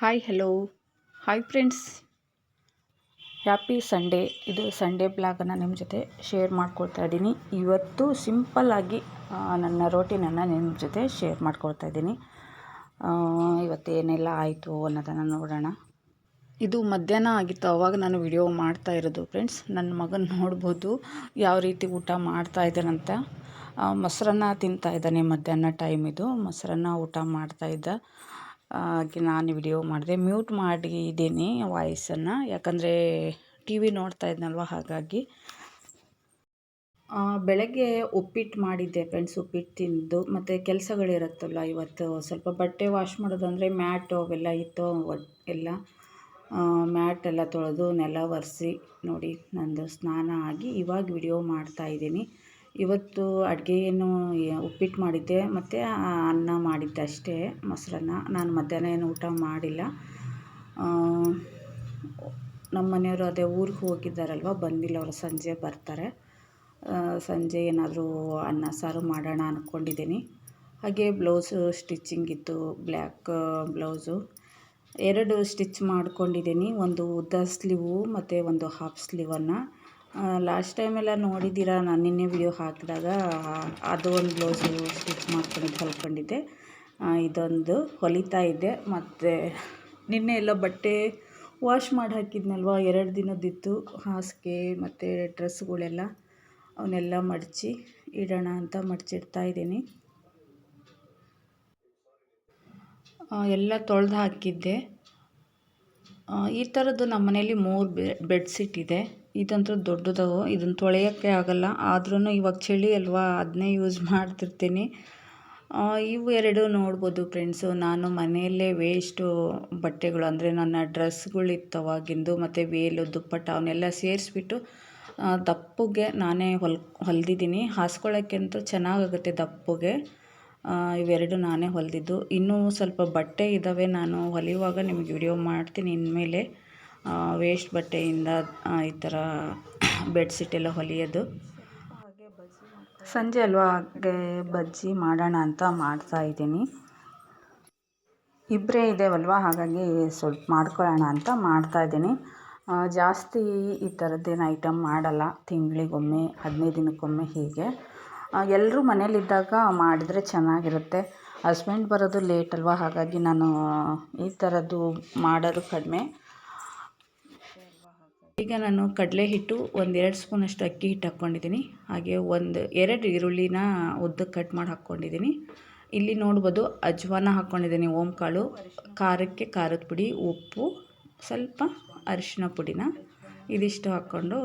Hi hello hi friends happy Sunday ಇದು Sunday ಬ್ಲಾಗನ್ನು ನಿಮ್ಮ ಜೊತೆ ಶೇರ್ ಮಾಡ್ಕೊಳ್ತಾ ಇದ್ದೀನಿ. ಇವತ್ತು ಸಿಂಪಲ್ಲಾಗಿ ನನ್ನ ರೋಟಿನನ್ನು ನಿಮ್ಮ ಜೊತೆ ಶೇರ್ ಮಾಡ್ಕೊಳ್ತಾ ಇದ್ದೀನಿ. ಇವತ್ತು ಏನೆಲ್ಲ ಆಯಿತು ಅನ್ನೋದನ್ನು ನೋಡೋಣ. ಇದು ಮಧ್ಯಾಹ್ನ ಆಗಿತ್ತು. ಅವಾಗ ನಾನು ವಿಡಿಯೋ ಮಾಡ್ತಾ ಇರೋದು ಫ್ರೆಂಡ್ಸ್ ನನ್ನ ಮಗನ ನೋಡ್ಬೋದು ಯಾವ ರೀತಿ ಊಟ ಮಾಡ್ತಾ ಇದ್ದಾನಂತ. ಮೊಸರನ್ನ ತಿಂತಾ ಇದ್ದಾನೆ ಮಧ್ಯಾಹ್ನ ಟೈಮ್ ಇದು. ಮೊಸರನ್ನ ಊಟ ಮಾಡ್ತಾ ಇದ್ದ. ಹಾಗೆ ನಾನು ವಿಡಿಯೋ ಮಾಡಿದೆ. ಮ್ಯೂಟ್ ಮಾಡಿದ್ದೀನಿ ವಾಯ್ಸನ್ನು. ಯಾಕಂದರೆ ಟಿ ವಿ ನೋಡ್ತಾ ಇದ್ನಲ್ವ, ಹಾಗಾಗಿ. ಬೆಳಗ್ಗೆ ಉಪ್ಪಿಟ್ಟು ಮಾಡಿದ್ದೆ ಫ್ರೆಂಡ್ಸ್ ಉಪ್ಪಿಟ್ಟು ತಿಂದು. ಮತ್ತು ಕೆಲಸಗಳಿರುತ್ತಲ್ಲ ಇವತ್ತು, ಸ್ವಲ್ಪ ಬಟ್ಟೆ ವಾಶ್ ಮಾಡೋದಂದರೆ ಮ್ಯಾಟು ಅವೆಲ್ಲ ಇತ್ತು ಎಲ್ಲ. ಮ್ಯಾಟ್ ಎಲ್ಲ ತೊಳೆದು ನೆಲ ಒರೆಸಿ ನೋಡಿ, ನಂದು ಸ್ನಾನ ಆಗಿ ಇವಾಗ ವಿಡಿಯೋ ಮಾಡ್ತಾಯಿದ್ದೀನಿ ಇವತ್ತು ಅಡುಗೆ ಏನು ಉಪ್ಪಿಟ್ಟು ಮಾಡಿದ್ದೆ. ಮತ್ತು ಅನ್ನ ಮಾಡಿದ್ದೆ ಅಷ್ಟೇ ಮೊಸರನ್ನ. ನಾನು ಮಧ್ಯಾಹ್ನ ಏನು ಊಟ ಮಾಡಿಲ್ಲ. ನಮ್ಮ ಮನೆಯವರು ಅದೇ ಊರಿಗೆ ಹೋಗಿದ್ದಾರಲ್ವ? ಬಂದಿಲ್ಲ ಅವರು. ಸಂಜೆ ಬರ್ತಾರೆ. ಸಂಜೆ ಏನಾದರೂ ಅನ್ನ ಸಾರು ಮಾಡೋಣ ಅಂದ್ಕೊಂಡಿದ್ದೀನಿ ಹಾಗೆ ಬ್ಲೌಸು ಸ್ಟಿಚ್ಚಿಂಗ್ ಇತ್ತು. Black blouse. ಎರಡು ಸ್ಟಿಚ್ ಮಾಡ್ಕೊಂಡಿದ್ದೀನಿ. ಒಂದು ಉದ್ದ ಸ್ಲೀವು ಮತ್ತು ಒಂದು ಹಾಫ್ ಸ್ಲೀವನ್ನು. ಲಾಸ್ಟ್ ಟೈಮೆಲ್ಲ ನೋಡಿದ್ದೀರ? ನಾನು ನಿನ್ನೆ ವಿಡಿಯೋ ಹಾಕಿದಾಗ ಅದು ಒಂದು ಬ್ಲೌಸು ಸ್ಟಿಚ್ ಮಾಡ್ಕೊಂಡಿದ್ದು ಹೊಲ್ಕೊಂಡಿದ್ದೆ. ಇದೊಂದು ಹೊಲಿತಾ ಇದ್ದೆ. ಮತ್ತು ನಿನ್ನೆ ಎಲ್ಲ ಬಟ್ಟೆ ವಾಶ್ ಮಾಡಿ ಹಾಕಿದ್ನಲ್ವ? ಎರಡು ದಿನದ್ದಿತ್ತು ಹಾಸಿಗೆ ಮತ್ತು ಡ್ರೆಸ್ಗಳೆಲ್ಲ ಅವನ್ನೆಲ್ಲ ಮಡಚಿ ಇಡೋಣ ಅಂತ ಮಡಚಿಡ್ತಾ ಇದ್ದೀನಿ. ಎಲ್ಲ ತೊಳೆದು ಹಾಕಿದ್ದೆ. ಈ ಥರದ್ದು ನಮ್ಮ ಮನೇಲಿ ಮೂರು ಬೆಡ್ಶೀಟ್ ಇದೆ. ಇದಂತೂ ದೊಡ್ಡದು ಇದನ್ನು ತೊಳೆಯೋಕ್ಕೆ ಆಗಲ್ಲ. ಆದ್ರೂ ಇವಾಗ ಚಳಿ ಅಲ್ವಾ ಅದನ್ನೇ ಯೂಸ್ ಮಾಡ್ತಿರ್ತೀನಿ. ಇವು ಎರಡು ನೋಡ್ಬೋದು ಫ್ರೆಂಡ್ಸು ನಾನು ಮನೆಯಲ್ಲೇ ವೇಸ್ಟು ಬಟ್ಟೆಗಳು, ಅಂದರೆ ನನ್ನ ಡ್ರೆಸ್ಗಳು ಇತ್ತವಾಗಿಂದು ಮತ್ತು ವೇಲು, ದುಪ್ಪಟ್ಟ ಅವನ್ನೆಲ್ಲ ಸೇರಿಸ್ಬಿಟ್ಟು ದಪ್ಪಗೆ ನಾನೇ ಹೊಲ್, ಹೊಲ್ದಿದ್ದೀನಿ. ಹಾಸ್ಕೊಳ್ಳೋಕ್ಕಂತೂ ಚೆನ್ನಾಗಾಗುತ್ತೆ ದಪ್ಪಗೆ. ಇವೆರಡು ನಾನೇ ಹೊಲಿದಿದ್ದು. ಇನ್ನೂ ಸ್ವಲ್ಪ ಬಟ್ಟೆ ಇದ್ದಾವೆ ನಾನು ಹೊಲಿಯುವಾಗ ನಿಮಗೆ ವಿಡಿಯೋ ಮಾಡ್ತೀನಿ ಇನ್ಮೇಲೆ. ವೇಸ್ಟ್ ಬಟ್ಟೆಯಿಂದ ಈ ಥರ ಬೆಡ್ಶೀಟ್ ಎಲ್ಲ ಹೊಲಿಯೋದು. ಸಂಜೆ ಅಲ್ವಾ ಹಾಗೆ ಬಜ್ಜಿ ಮಾಡೋಣ ಅಂತ ಮಾಡ್ತಾ ಇದ್ದೀನಿ. ಇಬ್ಬರೇ ಇದ್ದೇವಲ್ವ ಹಾಗಾಗಿ ಸ್ವಲ್ಪ ಮಾಡ್ಕೊಳ್ಳೋಣ ಅಂತ ಮಾಡ್ತಾ ಇದ್ದೀನಿ. ಜಾಸ್ತಿ ಈ ಥರದ್ದೇನು ಐಟಮ್ ಮಾಡಲ್ಲ, ತಿಂಗಳಿಗೊಮ್ಮೆ, ಹದಿನೈದು ದಿನಕ್ಕೊಮ್ಮೆ ಹೀಗೆ. ಎಲ್ಲರೂ ಮನೇಲಿದ್ದಾಗ ಮಾಡಿದರೆ ಚೆನ್ನಾಗಿರುತ್ತೆ. ಹಸ್ಬೆಂಡ್ ಬರೋದು ಲೇಟ್ ಅಲ್ವಾ, ಹಾಗಾಗಿ ನಾನು ಈ ಥರದ್ದು ಮಾಡೋದು ಕಡಿಮೆ. ಈಗ ನಾನು ಕಡಲೆ ಹಿಟ್ಟು ಒಂದು ಎರಡು ಸ್ಪೂನಷ್ಟು ಅಕ್ಕಿ ಹಿಟ್ಟು ಹಾಕ್ಕೊಂಡಿದ್ದೀನಿ. ಹಾಗೆ ಒಂದು ಎರಡು ಈರುಳ್ಳಿನ ಉದ್ದಕ್ಕೆ ಕಟ್ ಮಾಡಿ ಹಾಕ್ಕೊಂಡಿದ್ದೀನಿ. ಇಲ್ಲಿ ನೋಡ್ಬೋದು ಅಜ್ವಾನ ಹಾಕ್ಕೊಂಡಿದ್ದೀನಿ ಓಂ ಕಾಳು ಖಾರಕ್ಕೆ ಖಾರದ ಪುಡಿ, ಉಪ್ಪು, ಸ್ವಲ್ಪ ಅರಿಶಿನ ಪುಡಿನ. ಇದಿಷ್ಟು ಹಾಕ್ಕೊಂಡು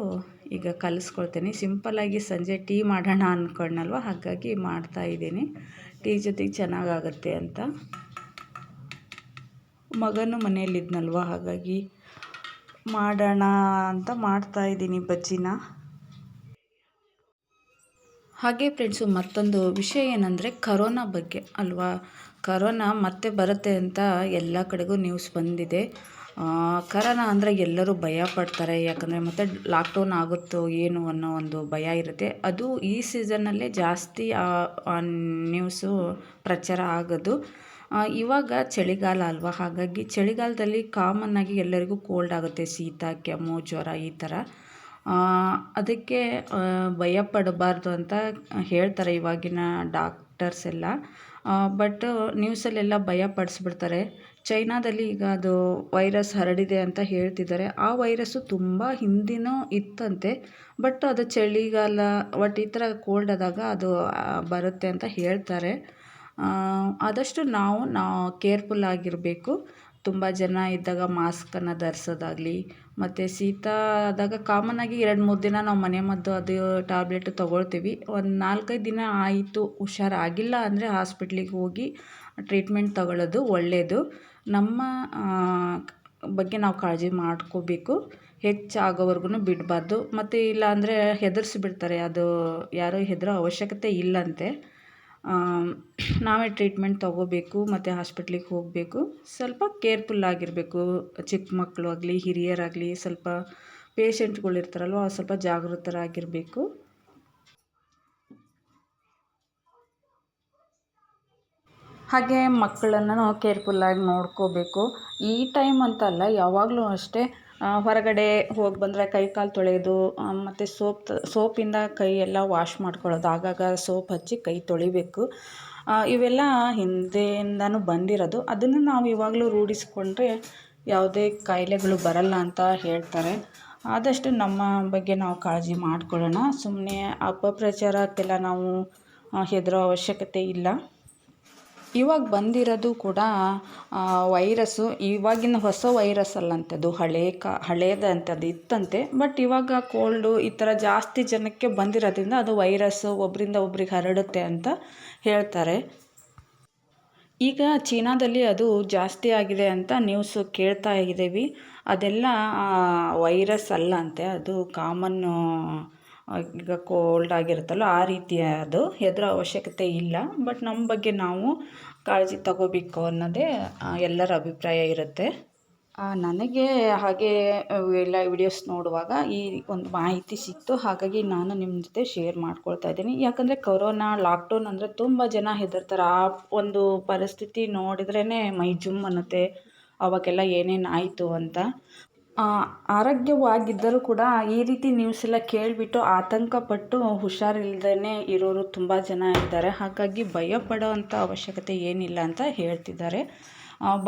ಈಗ ಕಲಿಸ್ಕೊಳ್ತೀನಿ. ಸಿಂಪಲ್ಲಾಗಿ ಸಂಜೆ ಟೀ ಮಾಡೋಣ ಅಂದ್ಕೊಂಡಲ್ವ ಹಾಗಾಗಿ ಮಾಡ್ತಾಯಿದ್ದೀನಿ ಟೀ ಜೊತೆಗೆ ಚೆನ್ನಾಗಾಗುತ್ತೆ ಅಂತ. ಮಗನೂ ಮನೆಯಲ್ಲಿದ್ನಲ್ವ? ಹಾಗಾಗಿ ಮಾಡೋಣ ಅಂತ ಮಾಡ್ತಾ ಇದ್ದೀನಿ ಬಜ್ಜಿನ. ಹಾಗೆ ಫ್ರೆಂಡ್ಸು ಮತ್ತೊಂದು ವಿಷಯ ಏನಂದರೆ ಕರೋನಾ ಬಗ್ಗೆ ಅಲ್ವಾ? ಕರೋನಾ ಮತ್ತೆ ಬರುತ್ತೆ ಅಂತ ಎಲ್ಲ ಕಡೆಗೂ ನ್ಯೂಸ್ ಬಂದಿದೆ. ಕರೋನಾ ಅಂದರೆ ಎಲ್ಲರೂ ಭಯ ಪಡ್ತಾರೆ, ಯಾಕಂದರೆ ಮತ್ತೆ ಲಾಕ್ಡೌನ್ ಆಗುತ್ತೋ ಏನು ಅನ್ನೋ ಒಂದು ಭಯ ಇರುತ್ತೆ. ಅದು ಈ ಸೀಸನ್ನಲ್ಲೇ ಜಾಸ್ತಿ ನ್ಯೂಸು ಪ್ರಚಾರ ಆಗೋದು. ಇವಾಗ ಚಳಿಗಾಲ ಅಲ್ವಾ? ಹಾಗಾಗಿ ಚಳಿಗಾಲದಲ್ಲಿ ಕಾಮನ್ನಾಗಿ ಎಲ್ಲರಿಗೂ ಕೋಲ್ಡ್ ಆಗುತ್ತೆ. ಶೀತ, ಕೆಮ್ಮು, ಜ್ವರ ಈ ಥರ. ಅದಕ್ಕೆ ಭಯ ಪಡಬಾರ್ದು ಅಂತ ಹೇಳ್ತಾರೆ ಇವಾಗಿನ ಡಾಕ್ಟರ್ಸ್ ಎಲ್ಲ. ಬಟ್ ನ್ಯೂಸಲ್ಲೆಲ್ಲ ಭಯ ಪಡಿಸ್ಬಿಡ್ತಾರೆ. ಚೈನಾದಲ್ಲಿ ಈಗ ಅದು ವೈರಸ್ ಹರಡಿದೆ ಅಂತ ಹೇಳ್ತಿದ್ದಾರೆ. ಆ ವೈರಸ್ಸು ತುಂಬ ಹಿಂದಿನೂ ಇತ್ತಂತೆ. ಬಟ್ ಅದು ಚಳಿಗಾಲ ಬಟ್ ಈ ಥರ ಕೋಲ್ಡ್ ಆದಾಗ ಅದು ಬರುತ್ತೆ ಅಂತ ಹೇಳ್ತಾರೆ. ಆದಷ್ಟು ನಾವು ನಾವು ಕೇರ್ಫುಲ್ ಆಗಿರಬೇಕು. ತುಂಬ ಜನ ಇದ್ದಾಗ ಮಾಸ್ಕನ್ನು ಧರಿಸೋದಾಗ್ಲಿ, ಮತ್ತು ಶೀತ ಆದಾಗ ಕಾಮನ್ನಾಗಿ ಎರಡು ಮೂರು ದಿನ ನಾವು ಮನೆ ಮದ್ದು ಅದು ಟ್ಯಾಬ್ಲೆಟ್ ತೊಗೊಳ್ತೀವಿ. ಒಂದು ನಾಲ್ಕೈದು ದಿನ ಆಯಿತು, ಹುಷಾರಾಗಿಲ್ಲ ಅಂದರೆ ಹಾಸ್ಪಿಟ್ಲಿಗೆ ಹೋಗಿ ಟ್ರೀಟ್ಮೆಂಟ್ ತಗೊಳ್ಳೋದು ಒಳ್ಳೆಯದು ನಮ್ಮ ಬಗ್ಗೆ ನಾವು ಕಾಳಜಿ ಮಾಡ್ಕೋಬೇಕು. ಹೆಚ್ಚಾಗೋವರೆಗೂ ಬಿಡಬಾರ್ದು. ಮತ್ತು ಇಲ್ಲ ಅಂದರೆ ಹೆದರಿಸಿಬಿಡ್ತಾರೆ ಅದು ಯಾರೂ ಹೆದರೋ ಅವಶ್ಯಕತೆ ಇಲ್ಲಂತೆ. ನಾವೇ ಟ್ರೀಟ್ಮೆಂಟ್ ತೊಗೋಬೇಕು, ಮತ್ತು ಹಾಸ್ಪಿಟ್ಲಿಗೆ ಹೋಗಬೇಕು. ಸ್ವಲ್ಪ ಕೇರ್ಫುಲ್ ಆಗಿರಬೇಕು. ಚಿಕ್ಕ ಮಕ್ಕಳು ಆಗಲಿ, ಹಿರಿಯರಾಗಲಿ, ಸ್ವಲ್ಪ ಪೇಷಂಟ್ಗಳಿರ್ತಾರಲ್ವ ಸ್ವಲ್ಪ ಜಾಗೃತರಾಗಿರಬೇಕು. ಹಾಗೆ ಮಕ್ಕಳನ್ನು ಕೇರ್ಫುಲ್ಲಾಗಿ ನೋಡ್ಕೋಬೇಕು. ಈ ಟೈಮ್ ಅಂತಲ್ಲ ಯಾವಾಗಲೂ ಅಷ್ಟೇ ಹೊರಗಡೆ ಹೋಗಿ ಬಂದರೆ ಕೈ ಕಾಲು ತೊಳೆಯೋದು ಮತ್ತು ಸೋಪ್, ಸೋಪಿಂದ ಕೈ ಎಲ್ಲ ವಾಶ್ ಮಾಡ್ಕೊಳ್ಳೋದು. ಆಗಾಗ ಸೋಪ್ ಹಚ್ಚಿ ಕೈ ತೊಳಿಬೇಕು. ಇವೆಲ್ಲ ಹಿಂದೆಯಿಂದನೂ ಬಂದಿರೋದು. ಅದನ್ನು ನಾವು ಇವಾಗಲೂ ರೂಢಿಸಿಕೊಂಡ್ರೆ ಯಾವುದೇ ಕಾಯಿಲೆಗಳು ಬರಲ್ಲ ಅಂತ ಹೇಳ್ತಾರೆ. ಆದಷ್ಟು ನಮ್ಮ ಬಗ್ಗೆ ನಾವು ಕಾಳಜಿ ಮಾಡಿಕೊಳ್ಳೋಣ. ಸುಮ್ಮನೆ ಅಪಪ್ರಚಾರಕ್ಕೆಲ್ಲ ನಾವು ಹೆದರೋ ಅವಶ್ಯಕತೆ ಇಲ್ಲ. ಇವಾಗ ಬಂದಿರೋದು ಕೂಡ ವೈರಸ್ಸು. ಇವಾಗಿನ ಹೊಸ ವೈರಸ್ ಅಲ್ಲಂತೆ ಹಳೇ ಕಾ ಹಳೇದಂತೆ ಅದು ಇತ್ತಂತೆ. ಬಟ್ ಇವಾಗ ಕೋಲ್ಡು ಈ ಥರ ಜಾಸ್ತಿ ಜನಕ್ಕೆ ಬಂದಿರೋದ್ರಿಂದ ಅದು ವೈರಸ್ಸು ಒಬ್ಬರಿಂದ ಒಬ್ರಿಗೆ ಹರಡುತ್ತೆ ಅಂತ ಹೇಳ್ತಾರೆ. ಈಗ ಚೀನಾದಲ್ಲಿ ಅದು ಜಾಸ್ತಿ ಆಗಿದೆ ಅಂತ ನ್ಯೂಸು ಕೇಳ್ತಾ ಇದ್ದೀವಿ. ಅದೆಲ್ಲ ವೈರಸ್ ಅಲ್ಲ ಅಂತೆ ಅದು ಕಾಮನ್ನು ಈಗ ಕೋಲ್ಡ್ ಆಗಿರುತ್ತಲ್ಲ, ಆ ರೀತಿ ಅದು ಹೆದರೋ ಅವಶ್ಯಕತೆ ಇಲ್ಲ. ಬಟ್ ನಮ್ಮ ಬಗ್ಗೆ ನಾವು ಕಾಳಜಿ ತಗೋಬೇಕು ಅನ್ನೋದೇ ಎಲ್ಲರ ಅಭಿಪ್ರಾಯ ಇರುತ್ತೆ. ನನಗೆ ಹಾಗೆ ಎಲ್ಲ ವಿಡಿಯೋಸ್ ನೋಡುವಾಗ ಈ ಒಂದು ಮಾಹಿತಿ ಸಿಕ್ತು. ಹಾಗಾಗಿ ನಾನು ನಿಮ್ಮ ಜೊತೆ ಶೇರ್ ಮಾಡ್ಕೊಳ್ತಾ ಇದ್ದೀನಿ. ಯಾಕಂದರೆ ಕೊರೋನಾ ಲಾಕ್ಡೌನ್ ಅಂದರೆ ತುಂಬ ಜನ ಹೆದರ್ತಾರೆ. ಆ ಒಂದು ಪರಿಸ್ಥಿತಿ ನೋಡಿದ್ರೇ ಮೈ ಜುಮ್ ಅನ್ನತ್ತೆ. ಅವಾಗೆಲ್ಲ ಏನೇನು ಆಯಿತು ಅಂತ. ಆರೋಗ್ಯವಾಗಿದ್ದರೂ ಕೂಡ ಈ ರೀತಿ ನ್ಯೂಸ್ ಎಲ್ಲ ಕೇಳಿಬಿಟ್ಟು ಆತಂಕಪಟ್ಟು ಹುಷಾರಿಲ್ದೇ ಇರೋರು ತುಂಬ ಜನ ಇದ್ದಾರೆ. ಹಾಗಾಗಿ ಭಯ ಪಡೋವಂಥ ಅವಶ್ಯಕತೆ ಏನಿಲ್ಲ ಅಂತ ಹೇಳ್ತಿದ್ದಾರೆ.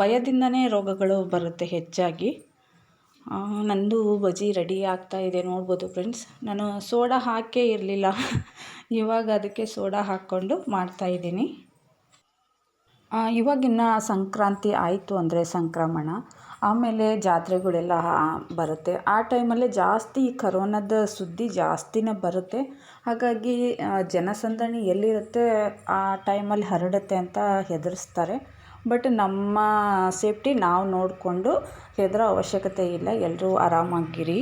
ಭಯದಿಂದನೇ ರೋಗಗಳು ಬರುತ್ತೆ ಹೆಚ್ಚಾಗಿ. ನಂದು ಬಜಿ ರೆಡಿ ಆಗ್ತಾ ಇದೆ, ನೋಡ್ಬೋದು ಫ್ರೆಂಡ್ಸ್ ನಾನು ಸೋಡಾ ಹಾಕೇ ಇರಲಿಲ್ಲ. ಇವಾಗ ಅದಕ್ಕೆ ಸೋಡಾ ಹಾಕ್ಕೊಂಡು ಮಾಡ್ತಾಯಿದ್ದೀನಿ ಇವಾಗಿನ್ನು ಸಂಕ್ರಾಂತಿ ಆಯಿತು ಅಂದರೆ ಸಂಕ್ರಮಣ. ಆಮೇಲೆ ಜಾತ್ರೆಗಳೆಲ್ಲ ಬರುತ್ತೆ. ಆ ಟೈಮಲ್ಲೇ ಜಾಸ್ತಿ ಕರೋನದ ಸುದ್ದಿ ಜಾಸ್ತಿನೇ ಬರುತ್ತೆ. ಹಾಗಾಗಿ ಜನಸಂದಣಿ ಎಲ್ಲಿರುತ್ತೆ, ಆ ಟೈಮಲ್ಲಿ ಹರಡುತ್ತೆ ಅಂತ ಹೆದರಿಸ್ತಾರೆ. ಬಟ್ ನಮ್ಮ ಸೇಫ್ಟಿ ನಾವು ನೋಡಿಕೊಂಡು ಹೆದರೋ ಅವಶ್ಯಕತೆ ಇಲ್ಲ. ಎಲ್ಲರೂ ಆರಾಮಾಗಿರಿ.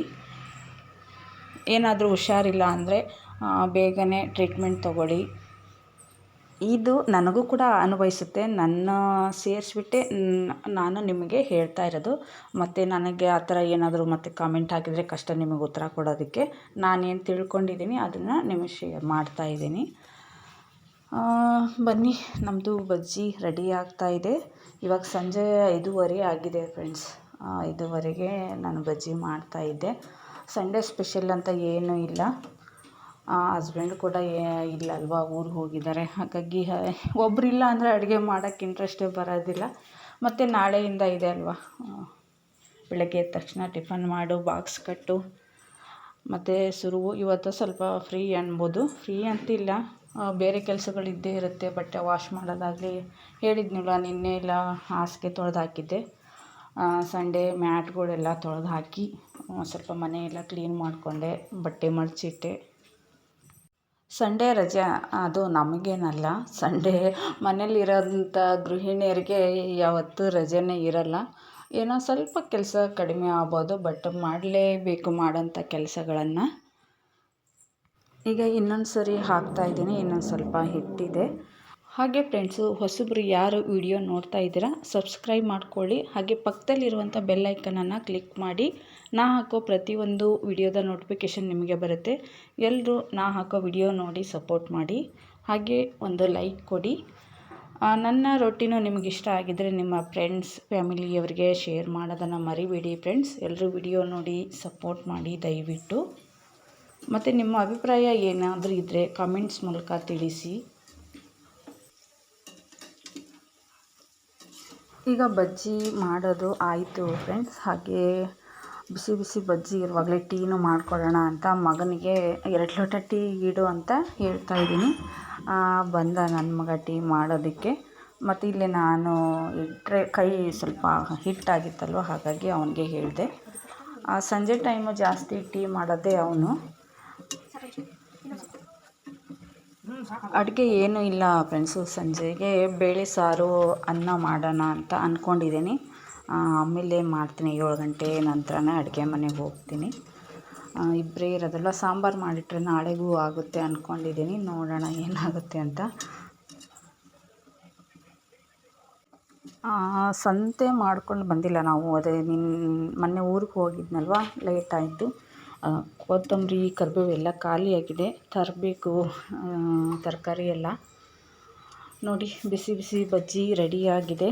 ಏನಾದರೂ ಹುಷಾರಿಲ್ಲ ಅಂದರೆ ಬೇಗನೆ ಟ್ರೀಟ್ಮೆಂಟ್ ತೊಗೊಳ್ಳಿ. ಇದು ನನಗೂ ಕೂಡ ಅನ್ವಯಿಸುತ್ತೆ ನನ್ನ ಸೇರಿಸ್ಬಿಟ್ಟೆ ನಾನು ನಿಮಗೆ ಹೇಳ್ತಾ ಇರೋದು. ಮತ್ತು ನನಗೆ ಆ ಥರ ಏನಾದರೂ ಮತ್ತೆ ಕಾಮೆಂಟ್ ಹಾಕಿದರೆ ಕಷ್ಟ ನಿಮಗೆ ಉತ್ತರ ಕೊಡೋದಕ್ಕೆ ನಾನೇನು ತಿಳ್ಕೊಂಡಿದ್ದೀನಿ ಅದನ್ನು ನಿಮಗೆ ಶೇರ್ ಮಾಡ್ತಾ ಇದ್ದೀನಿ. ಬನ್ನಿ ನಮ್ಮದು ಬಜ್ಜಿ ರೆಡಿ ಆಗ್ತಾ ಇದೆ. ಇವಾಗ ಸಂಜೆ ಐದೂವರೆ ಆಗಿದೆ ಫ್ರೆಂಡ್ಸ್ ಐದೂವರೆಗೆ ನಾನು ಬಜ್ಜಿ ಮಾಡ್ತಾ ಇದ್ದೆ. ಸಂಡೇ ಸ್ಪೆಷಲ್ ಅಂತ ಏನೂ ಇಲ್ಲ. ಹಸ್ಬೆಂಡ್ ಕೂಡ ಇಲ್ಲ ಊರಿಗೆ ಹೋಗಿದ್ದಾರೆ. ಹಾಗಾಗಿ ಒಬ್ಬರಿಲ್ಲ ಅಂದರೆ ಅಡುಗೆ ಮಾಡೋಕ್ಕೆ ಇಂಟ್ರೆಸ್ಟೇ ಬರೋದಿಲ್ಲ. ಮತ್ತು ನಾಳೆಯಿಂದ ಇದೆ ಅಲ್ವಾ? ಬೆಳಗ್ಗೆ ಎದ್ದ ತಕ್ಷಣ ಟಿಫನ್ ಮಾಡು ಬಾಕ್ಸ್ ಕಟ್ಟು. ಮತ್ತು ಶುರು, ಇವತ್ತು ಸ್ವಲ್ಪ ಫ್ರೀ ಅನ್ಬೋದು. ಫ್ರೀ ಅಂತಿಲ್ಲ. ಬೇರೆ ಕೆಲಸಗಳು ಇದ್ದೇ ಇರುತ್ತೆ, ಬಟ್ಟೆ ವಾಶ್ ಮಾಡೋದಾಗಲಿ. ಹೇಳಿದ್ನಲ್ಲ, ನಿನ್ನೆ ಎಲ್ಲ ಹಾಸಿಗೆ ತೊಳೆದು ಹಾಕಿದ್ದೆ. ಸಂಡೇ ಮ್ಯಾಟ್ಗಳೆಲ್ಲ ತೊಳೆದು ಹಾಕಿ ಸ್ವಲ್ಪ ಮನೆ ಎಲ್ಲ ಕ್ಲೀನ್ ಮಾಡಿಕೊಂಡೆ, ಬಟ್ಟೆ ಮಡಚಿಟ್ಟೆ. ಸಂಡೇ ರಜೆ, ಅದು ನಮಗೇನಲ್ಲ. ಸಂಡೇ ಮನೇಲಿರೋಂಥ ಗೃಹಿಣಿಯರಿಗೆ ಯಾವತ್ತೂ ರಜೆನೇ ಇರಲ್ಲ. ಏನೋ ಸ್ವಲ್ಪ ಕೆಲಸ ಕಡಿಮೆ ಆಗ್ಬೋದು, ಬಟ್ ಮಾಡಲೇಬೇಕು ಮಾಡೋಂಥ ಕೆಲಸಗಳನ್ನು. ಈಗ ಇನ್ನೊಂದು ಸರಿ ಹಾಕ್ತಾಯಿದ್ದೀನಿ ಇನ್ನೊಂದು ಸ್ವಲ್ಪ ಹಿಟ್ಟಿದೆ. ಹಾಗೆ ಫ್ರೆಂಡ್ಸು ಹೊಸಬ್ರು ಯಾರು ವಿಡಿಯೋ ನೋಡ್ತಾ ಇದ್ದೀರಾ ಸಬ್ಸ್ಕ್ರೈಬ್ ಮಾಡ್ಕೊಳ್ಳಿ. ಹಾಗೆ ಪಕ್ಕದಲ್ಲಿರುವಂಥ ಬೆಲ್ಲೈಕನನ್ನು ಕ್ಲಿಕ್ ಮಾಡಿ. ನಾ ಹಾಕೋ ಪ್ರತಿಯೊಂದು ವಿಡಿಯೋದ ನೋಟಿಫಿಕೇಷನ್ ನಿಮಗೆ ಬರುತ್ತೆ. ಎಲ್ಲರೂ ನಾ ಹಾಕೋ ವಿಡಿಯೋ ನೋಡಿ ಸಪೋರ್ಟ್ ಮಾಡಿ. ಹಾಗೆ ಒಂದು ಲೈಕ್ ಕೊಡಿ. ನನ್ನ ರೊಟ್ಟಿನೂ ನಿಮಗೆ ಇಷ್ಟ ಆಗಿದ್ದರೆ ನಿಮ್ಮ ಫ್ರೆಂಡ್ಸ್ ಫ್ಯಾಮಿಲಿಯವರಿಗೆ ಶೇರ್ ಮಾಡೋದನ್ನು ಮರಿಬೇಡಿ ಫ್ರೆಂಡ್ಸ್ ಎಲ್ಲರೂ ವಿಡಿಯೋ ನೋಡಿ ಸಪೋರ್ಟ್ ಮಾಡಿ ದಯವಿಟ್ಟು. ಮತ್ತು ನಿಮ್ಮ ಅಭಿಪ್ರಾಯ ಏನಾದರೂ ಇದ್ದರೆ ಕಮೆಂಟ್ಸ್ ಮೂಲಕ ತಿಳಿಸಿ. ಈಗ ಬಜ್ಜಿ ಮಾಡೋದು ಆಯಿತು ಫ್ರೆಂಡ್ಸ್ ಹಾಗೆ ಬಿಸಿ ಬಿಸಿ ಬಜ್ಜಿ ಇರುವಾಗಲೇ ಟೀನು ಮಾಡ್ಕೊಳ್ಳೋಣ ಅಂತ ಮಗನಿಗೆ ಎರಡು ಲೋಟ ಟೀ ಇಡು ಅಂತ ಹೇಳ್ತಾ ಇದ್ದೀನಿ. ಬಂದ ನನ್ನ ಮಗ ಟೀ ಮಾಡೋದಕ್ಕೆ. ಮತ್ತು ಇಲ್ಲಿ ನಾನು ಇಟ್ಟರೆ ಕೈ ಸ್ವಲ್ಪ ಹಿಟ್ಟಾಗಿತ್ತಲ್ವ ಹಾಗಾಗಿ ಅವನಿಗೆ ಹೇಳಿದೆ. ಸಂಜೆ ಟೈಮು ಜಾಸ್ತಿ ಟೀ ಮಾಡೋದೇ ಅವನು. ಅಡುಗೆ ಏನೂ ಇಲ್ಲ ಫ್ರೆಂಡ್ಸು. ಸಂಜೆಗೆ ಬೇಳೆ ಸಾರು, ಅನ್ನ ಮಾಡೋಣ ಅಂತ ಅಂದ್ಕೊಂಡಿದ್ದೀನಿ ಆಮೇಲೆ ಮಾಡ್ತೀನಿ. ಏಳು ಗಂಟೆ ನಂತರನೇ ಅಡುಗೆ ಮನೆಗೆ ಹೋಗ್ತೀನಿ. ಇಬ್ಬರೇ ಇರೋದಲ್ಲ, ಸಾಂಬಾರು ಮಾಡಿಟ್ರೆ ನಾಳೆಗೂ ಆಗುತ್ತೆ ಅಂದ್ಕೊಂಡಿದ್ದೀನಿ ನೋಡೋಣ ಏನಾಗುತ್ತೆ ಅಂತ. ಸಂತೆ ಮಾಡ್ಕೊಂಡು ಬಂದಿಲ್ಲ ನಾವು. ಅದೇ ನಿನ್ನ ಮೊನ್ನೆ ಊರಿಗೆ ಹೋಗಿದ್ನಲ್ವ? ಲೇಟ್ ಆಯಿತು. ಕೊತ್ತಂಬರಿ, ಕರಿಬೇವು ಎಲ್ಲ ಖಾಲಿಯಾಗಿದೆ ತರಬೇಕು ತರಕಾರಿ ಎಲ್ಲ. ನೋಡಿ, ಬಿಸಿ ಬಿಸಿ ಬಜ್ಜಿ ರೆಡಿಯಾಗಿದೆ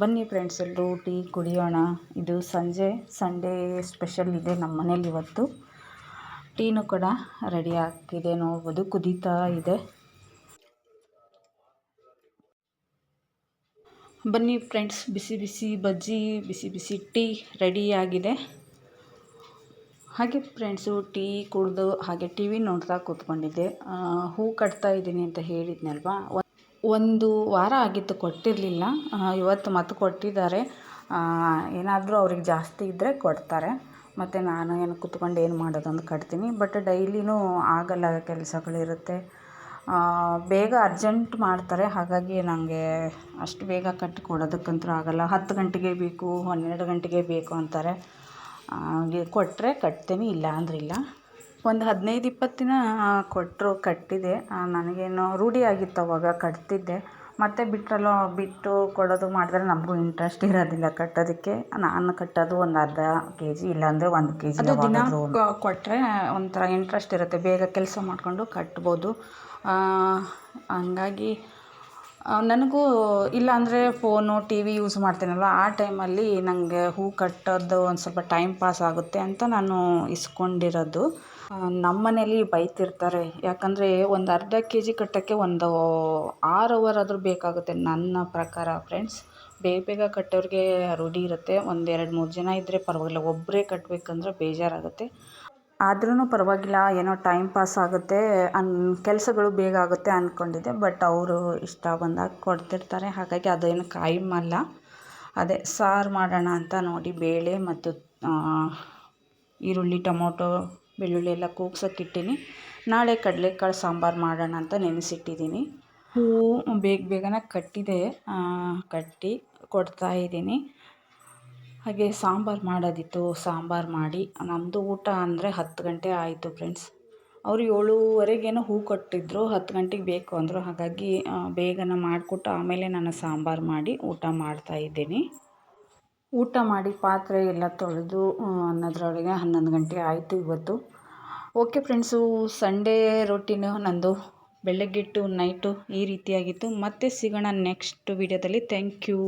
ಬನ್ನಿ ಫ್ರೆಂಡ್ಸ್ ಎಲ್ಲರೂ ಟೀ ಕುಡಿಯೋಣ. ಇದು ಸಂಜೆ ಸಂಡೇ ಸ್ಪೆಷಲ್ ಇದೆ ನಮ್ಮ ಮನೇಲಿ ಇವತ್ತು. ಟೀನೂ ಕೂಡ ರೆಡಿ ಆಗ್ತಿದೆ ನೋಡ್ಬೋದು, ಕುದೀತಾ ಇದೆ. ಬನ್ನಿ ಫ್ರೆಂಡ್ಸ್ ಬಿಸಿ ಬಿಸಿ ಬಜ್ಜಿ, ಬಿಸಿ ಬಿಸಿ ಟೀ ರೆಡಿಯಾಗಿದೆ ಹಾಗೆ ಫ್ರೆಂಡ್ಸು ಟೀ ಕುಡಿದು ಹಾಗೆ ಟಿ ವಿ ನೋಡ್ತಾ ಕೂತ್ಕೊಂಡಿದ್ದೆ. ಹೂ ಕಟ್ತಾ ಇದ್ದೀನಿ ಅಂತ ಹೇಳಿದ್ನಲ್ವಾ? ಒಂದು ವಾರ ಆಗಿತ್ತು ಕೊಟ್ಟಿರಲಿಲ್ಲ. ಇವತ್ತು ಮತ್ತೆ ಕೊಟ್ಟಿದ್ದಾರೆ. ಏನಾದರೂ ಅವ್ರಿಗೆ ಜಾಸ್ತಿ ಇದ್ದರೆ ಕೊಡ್ತಾರೆ. ಮತ್ತು ನಾನು ಏನು ಕೂತ್ಕೊಂಡು ಏನು ಮಾಡೋದು ಅಂತ ಕಟ್ತೀನಿ. ಬಟ್ ಡೈಲಿನೂ ಆಗಲ್ಲ ಕೆಲಸಗಳಿರುತ್ತೆ. ಬೇಗ ಅರ್ಜೆಂಟ್ ಮಾಡ್ತಾರೆ. ಹಾಗಾಗಿ ನನಗೆ ಅಷ್ಟು ಬೇಗ ಕಟ್ಟಿ ಕೊಡೋದಕ್ಕಂತೂ ಆಗಲ್ಲ. ಹತ್ತು ಗಂಟೆಗೆ ಬೇಕು, ಹನ್ನೆರಡು ಗಂಟೆಗೆ ಬೇಕು ಅಂತಾರೆ. ಕೊಟ್ಟರೆ ಕಟ್ತೀನಿ ಇಲ್ಲ ಅಂದ್ರೆ ಇಲ್ಲ ಒಂದು ಹದಿನೈದು ಇಪ್ಪತ್ತು ದಿನ ಕೊಟ್ಟರು ಕಟ್ಟಿದೆ ನನಗೇನು ರೂಢಿ ಆಗಿತ್ತು ಅವಾಗ ಕಟ್ತಿದ್ದೆ. ಮತ್ತು ಬಿಟ್ಟರಲ್ಲೋ ಬಿಟ್ಟು ಕೊಡೋದು ಮಾಡಿದ್ರೆ ನಮಗೂ ಇಂಟ್ರೆಸ್ಟ್ ಇರೋದಿಲ್ಲ ಕಟ್ಟೋದಕ್ಕೆ. ನಾನು ಕಟ್ಟೋದು ಒಂದು ಅರ್ಧ ಕೆ ಜಿ ಇಲ್ಲಾಂದರೆ ಒಂದು ಕೆ ಜಿ ದಿನ ಕೊಟ್ಟರೆ ಒಂಥರ ಇಂಟ್ರೆಸ್ಟ್ ಇರುತ್ತೆ. ಬೇಗ ಕೆಲಸ ಮಾಡಿಕೊಂಡು ಕಟ್ಬೋದು. ಹಂಗಾಗಿ ನನಗೂ ಇಲ್ಲಾಂದರೆ ಫೋನು ಟಿ ವಿ ಯೂಸ್ ಮಾಡ್ತೀನಲ್ಲ ಆ ಟೈಮಲ್ಲಿ ನನಗೆ ಹೂ ಕಟ್ಟೋದು ಒಂದು ಸ್ವಲ್ಪ ಟೈಮ್ ಪಾಸ್ ಆಗುತ್ತೆ ಅಂತ ನಾನು ಇಸ್ಕೊಂಡಿರೋದು. ನಮ್ಮ ಮನೇಲಿ ಬೈತಿರ್ತಾರೆ. ಯಾಕಂದರೆ ಒಂದು ಅರ್ಧ ಕೆ ಜಿ ಕಟ್ಟೋಕ್ಕೆ ಒಂದು ಆರು ಅವರ್ ಆದರೂ ಬೇಕಾಗುತ್ತೆ ನನ್ನ ಪ್ರಕಾರ ಫ್ರೆಂಡ್ಸ್ ಬೇಗ ಬೇಗ ಕಟ್ಟೋರಿಗೆ ರೂಢಿ ಇರುತ್ತೆ. ಒಂದು ಎರಡು ಮೂರು ಜನ ಇದ್ದರೆ ಪರವಾಗಿಲ್ಲ. ಒಬ್ಬರೇ ಕಟ್ಟಬೇಕಂದ್ರೆ ಬೇಜಾರಾಗುತ್ತೆ. ಆದ್ರೂ ಪರವಾಗಿಲ್ಲ, ಏನೋ ಟೈಮ್ ಪಾಸ್ ಆಗುತ್ತೆ, ಅನ್, ಕೆಲಸಗಳು ಬೇಗ ಆಗುತ್ತೆ ಅಂದ್ಕೊಂಡಿದ್ದೆ ಬಟ್ ಅವರು ಇಷ್ಟ ಬಂದಾಗ ಕೊಡ್ತಿರ್ತಾರೆ. ಹಾಗಾಗಿ ಅದೇನು ಕಾಯಮಲ್ಲ ಅದೇ ಸಾರು ಮಾಡೋಣ ಅಂತ ನೋಡಿ ಬೇಳೆ ಮತ್ತು ಈರುಳ್ಳಿ, ಟೊಮೊಟೊ, ಬೆಳ್ಳುಳ್ಳಿ ಎಲ್ಲ ಕೂಗ್ಸೋಕ್ಕಿಟ್ಟೀನಿ ನಾಳೆ ಕಡಲೆಕಾಳು ಸಾಂಬಾರು ಮಾಡೋಣ ಅಂತ ನೆನೆಸಿಟ್ಟಿದ್ದೀನಿ ಹೂವು ಬೇಗ ಬೇಗನೆ ಕಟ್ಟಿದೆ. ಕಟ್ಟಿ ಕೊಡ್ತಾ ಇದ್ದೀನಿ. ಹಾಗೆ ಸಾಂಬಾರು ಮಾಡೋದಿತ್ತು, ಸಾಂಬಾರು ಮಾಡಿ. ನಮ್ಮದು ಊಟ ಅಂದರೆ ಹತ್ತು ಗಂಟೆ ಆಯಿತು ಫ್ರೆಂಡ್ಸ್ ಅವರು ಏಳುವರೆಗೇನೋ ಹೂ ಕೊಟ್ಟಿದ್ದರು ಹತ್ತು ಗಂಟೆಗೆ ಬೇಕು ಅಂದರು. ಹಾಗಾಗಿ ಬೇಗನೆ ಮಾಡಿಕೊಟ್ಟು ಆಮೇಲೆ ನಾನು ಸಾಂಬಾರು ಮಾಡಿ ಊಟ ಮಾಡ್ತಾಯಿದ್ದೀನಿ ಊಟ ಮಾಡಿ ಪಾತ್ರೆ ಎಲ್ಲ ತೊಳೆದು ಅನ್ನೋದ್ರೊಳಗೆ ಹನ್ನೊಂದು ಗಂಟೆ ಆಯಿತು ಇವತ್ತು. ಓಕೆ ಫ್ರೆಂಡ್ಸು ಸಂಡೇ ರೊಟೀನು ನಂದು. ಬೆಳಗ್ಗೆ ಟು ನೈಟು ಈ ರೀತಿಯಾಗಿತ್ತು. ಮತ್ತೆ ಸಿಗೋಣ ನೆಕ್ಸ್ಟ್ ವೀಡಿಯೋದಲ್ಲಿ ಥ್ಯಾಂಕ್ ಯು